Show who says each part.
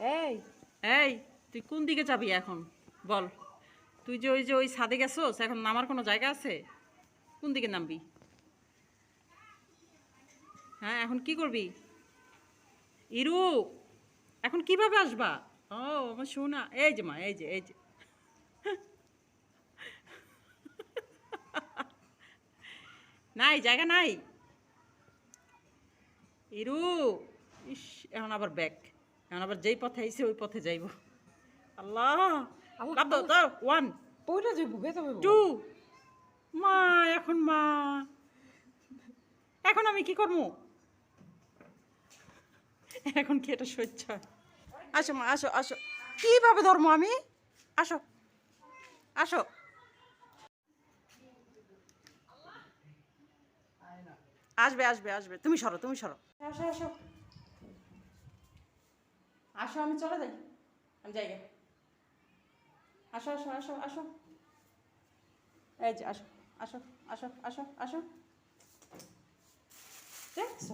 Speaker 1: এই।
Speaker 2: এই, তুই কোন দিকে যাবি এখন? বল। তুই যে ওই যে ওই ছাদে গেছোস, এখন নামার কোনো জায়গা আছে? কোন দিকে নামবি? হ্যাঁ এখন কি করবি? ইরু, এখন কীভাবে আসবা? ও, আমার শোনা এই যে মা, এই যে এই যে। নাই, জায়গা নাই। ইরু, ইস, এখন আবার ব্যাক এখন আবার যেই পথে আইছে ওই পথে যাইব। আল্লাহ!
Speaker 1: আল্লাহ,
Speaker 2: লাভ দাও ওয়ান
Speaker 1: পইরা যাইব
Speaker 2: টু মা এখন মা। এখন আমি কি করব? এখন কি এটা সহ্য আসো মা আসো আসো। কীভাবে ধর্ম আমি? আসো আসো। আসবে আসবে আসবে। তুমি সরো তুমি সরো। আসো আসো। আসো, আমি চলে যাই। আমি যাই। আসো আসো আসো আসো। এই যে, আসো আসো আসো আসো আসো। দেখছ?